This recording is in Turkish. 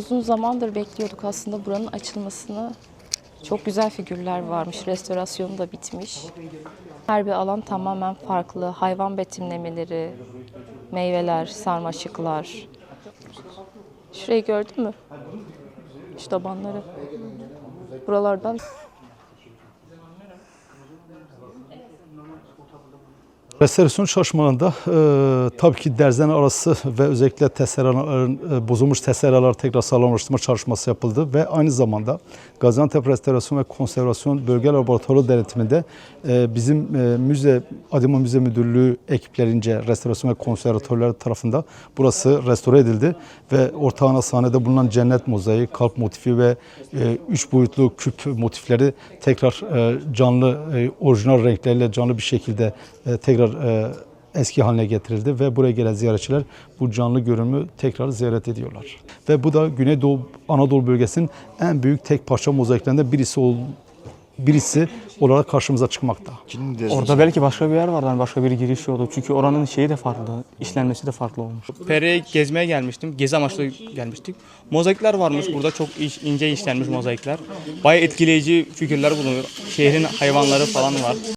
Uzun zamandır bekliyorduk aslında buranın açılmasını. Çok güzel figürler varmış, restorasyonu da bitmiş. Her bir alan tamamen farklı. Hayvan betimlemeleri, meyveler, sarmaşıklar. Şurayı gördün mü? Şu tabanları. Buralardan Restorasyon çalışmalarında e, tabii ki derzene arası ve özellikle teseraların e, bozulmuş teseralar tekrar sağlamlaştırma çalışması yapıldı ve aynı zamanda Gaziantep Restorasyon ve Konservasyon Bölge Laboratuvarı denetiminde e, bizim e, müze Adima Müze Müdürlüğü ekiplerince restorasyon ve konservatörler tarafından burası restore edildi ve ortağına sahnede bulunan cennet mozaiği, kalp motifi ve e, üç boyutlu küp motifleri tekrar e, canlı, e, orijinal renkleriyle canlı bir şekilde e, tekrar e, eski haline getirildi ve buraya gelen ziyaretçiler bu canlı görünümü tekrar ziyaret ediyorlar. Ve bu da Güneydoğu Anadolu bölgesinin en büyük tek parça mozaiklerinden birisi ol, birisi olarak karşımıza çıkmakta. Orada belki başka bir yer vardı, hani başka bir giriş yolu. Çünkü oranın şeyi de farklı, işlenmesi de farklı olmuş. Pere'ye gezmeye gelmiştim, gezi amaçlı gelmiştik. Mozaikler varmış burada, çok ince işlenmiş mozaikler. Bayağı etkileyici figürler bulunuyor. Şehrin hayvanları falan var.